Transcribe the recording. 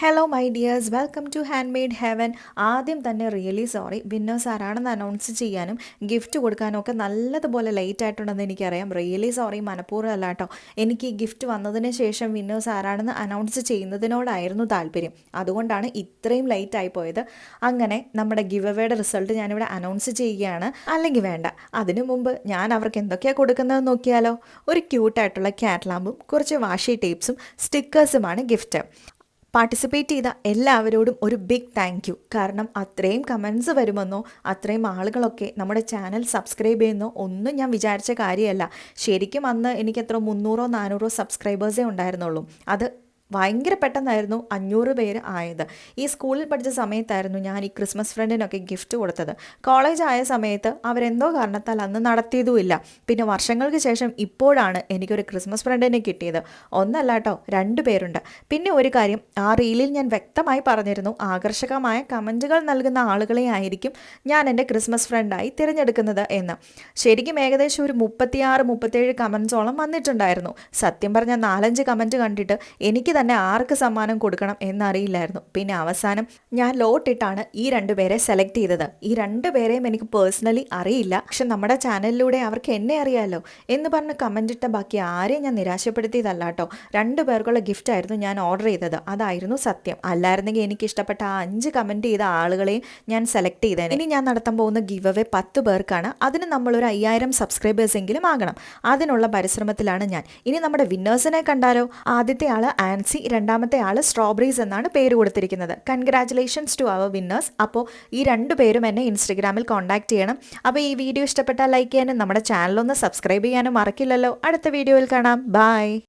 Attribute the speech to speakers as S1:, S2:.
S1: Hello my dears welcome to handmade heaven ആദ്യം തന്നെ really sorry winners ആരാണെന്ന് announce ചെയ്യാനും ഗിഫ്റ്റ് കൊടുക്കാനും ഒക്കെ നല്ലതുപോലെ ലേറ്റ് ആയിട്ടുണ്ടെന്ന് എനിക്കറിയാം. റിയലി സോറി മനഃപൂർവം അല്ല കേട്ടോ. എനിക്ക് ഈ ഗിഫ്റ്റ് വന്നതിന് ശേഷം വിന്നേഴ്സ് ആരാണെന്ന് അനൗൺസ് ചെയ്യുന്നതിനോടായിരുന്നു താല്പര്യം. അതുകൊണ്ടാണ് ഇത്രയും ലേറ്റ് ആയി പോയത്. അങ്ങനെ നമ്മുടെ ഗിവ് അവയുടെ റിസൾട്ട് ഞാനിവിടെ അനൗൺസ് ചെയ്യുകയാണ്. അല്ലെങ്കിൽ വേണ്ട. അതിനു മുമ്പ് ഞാൻ അവർക്ക് എന്തൊക്കെയാണ് കൊടുക്കുന്നത് നോക്കിയാലോ? ഒരു ക്യൂട്ടായിട്ടുള്ള ക്യാറ്റ്ലാമ്പും കുറച്ച് വാഷി ടേപ്സും സ്റ്റിക്കേഴ്സുമാണ് ഗിഫ്റ്റ് പാർട്ടിസിപ്പേറ്റ് ചെയ്ത എല്ലാവരോടും ഒരു ബിഗ് താങ്ക് യു കാരണം അത്രയും കമൻസ് വരുമെന്നോ അത്രയും ആളുകളൊക്കെ നമ്മുടെ ചാനൽ സബ്സ്ക്രൈബ് ചെയ്യുന്നോ ഒന്നും ഞാൻ വിചാരിച്ച കാര്യമല്ല. ശരിക്കും അന്ന് എനിക്ക് എത്ര മുന്നൂറോ നാനൂറോ സബ്സ്ക്രൈബേഴ്സേ ഉണ്ടായിരുന്നുള്ളൂ. അത് ഭയങ്കര പെട്ടെന്നായിരുന്നു അഞ്ഞൂറ് പേര് ആയത്. ഈ സ്കൂളിൽ പഠിച്ച സമയത്തായിരുന്നു ഞാൻ ഈ ക്രിസ്മസ് ഫ്രണ്ടിനൊക്കെ ഗിഫ്റ്റ് കൊടുത്തത്. കോളേജ് ആയ സമയത്ത് അവരെന്തോ കാരണത്താൽ അന്ന് നടത്തിയതുമില്ല. പിന്നെ വർഷങ്ങൾക്ക് ശേഷം ഇപ്പോഴാണ് എനിക്കൊരു ക്രിസ്മസ് ഫ്രണ്ടിനെ കിട്ടിയത്. ഒന്നല്ല കേട്ടോ രണ്ട് പേരുണ്ട്. പിന്നെ ഒരു കാര്യം ആ റീലിൽ ഞാൻ വ്യക്തമായി പറഞ്ഞിരുന്നു ആകർഷകമായ കമന്റുകൾ നൽകുന്ന ആളുകളെ ആയിരിക്കും ഞാൻ എന്റെ ക്രിസ്മസ് ഫ്രണ്ടായി തിരഞ്ഞെടുക്കുന്നത് എന്ന്. ശരിക്കും ഏകദേശം ഒരു മുപ്പത്തിയാറ് മുപ്പത്തേഴ് കമൻസോളം വന്നിട്ടുണ്ടായിരുന്നു. സത്യം പറഞ്ഞ നാലഞ്ച് കമന്റ് കണ്ടിട്ട് എനിക്ക് തന്നെ ആർക്ക് സമ്മാനം കൊടുക്കണം എന്നറിയില്ലായിരുന്നു. പിന്നെ അവസാനം ഞാൻ ലോട്ടിട്ടാണ് ഈ രണ്ടുപേരെ സെലക്ട് ചെയ്തത്. ഈ രണ്ടുപേരെയും എനിക്ക് പേഴ്സണലി അറിയില്ല. പക്ഷെ നമ്മുടെ ചാനലിലൂടെ അവർക്ക് എന്നെ അറിയാമല്ലോ എന്ന് പറഞ്ഞ് കമന്റ് ഇട്ട ബാക്കി ആരെയും ഞാൻ നിരാശപ്പെടുത്തിയതല്ല കേട്ടോ രണ്ടു പേർക്കുള്ള ഗിഫ്റ്റ് ആയിരുന്നു ഞാൻ ഓർഡർ ചെയ്തത്. അതായിരുന്നു സത്യം. അല്ലായിരുന്നെങ്കിൽ എനിക്ക് ഇഷ്ടപ്പെട്ട ആ അഞ്ച് കമന്റ് ചെയ്ത ആളുകളെയും ഞാൻ സെലക്ട് ചെയ്തേനെ. ഇനി ഞാൻ നടത്താൻ പോകുന്ന ഗിവ് അവേ പത്ത് പേർക്കാണ്. അതിന് നമ്മളൊരു അയ്യായിരം സബ്സ്ക്രൈബേഴ്സ് എങ്കിലും ആകണം. അതിനുള്ള പരിശ്രമത്തിലാണ് ഞാൻ. ഇനി നമ്മുടെ വിന്നേഴ്സിനെ കണ്ടാലോ? ആദ്യത്തെ ആൾ ആൻസി രണ്ടാമത്തെ ആൾ സ്ട്രോബെറീസ് എന്നാണ് പേര് കൊടുത്തിരിക്കുന്നത്. കൺഗ്രാറ്റുലേഷൻസ് ടു അവർ വിന്നേഴ്സ് അപ്പോൾ ഈ രണ്ട് പേരും എന്നെ ഇൻസ്റ്റഗ്രാമിൽ കോൺടാക്ട് ചെയ്യണം. അപ്പോൾ ഈ വീഡിയോ ഇഷ്ടപ്പെട്ടാൽ ലൈക്ക് ചെയ്യാനും നമ്മുടെ ചാനലൊന്ന് സബ്സ്ക്രൈബ് ചെയ്യാനും മറക്കില്ലല്ലോ. അടുത്ത വീഡിയോയിൽ കാണാം. ബൈ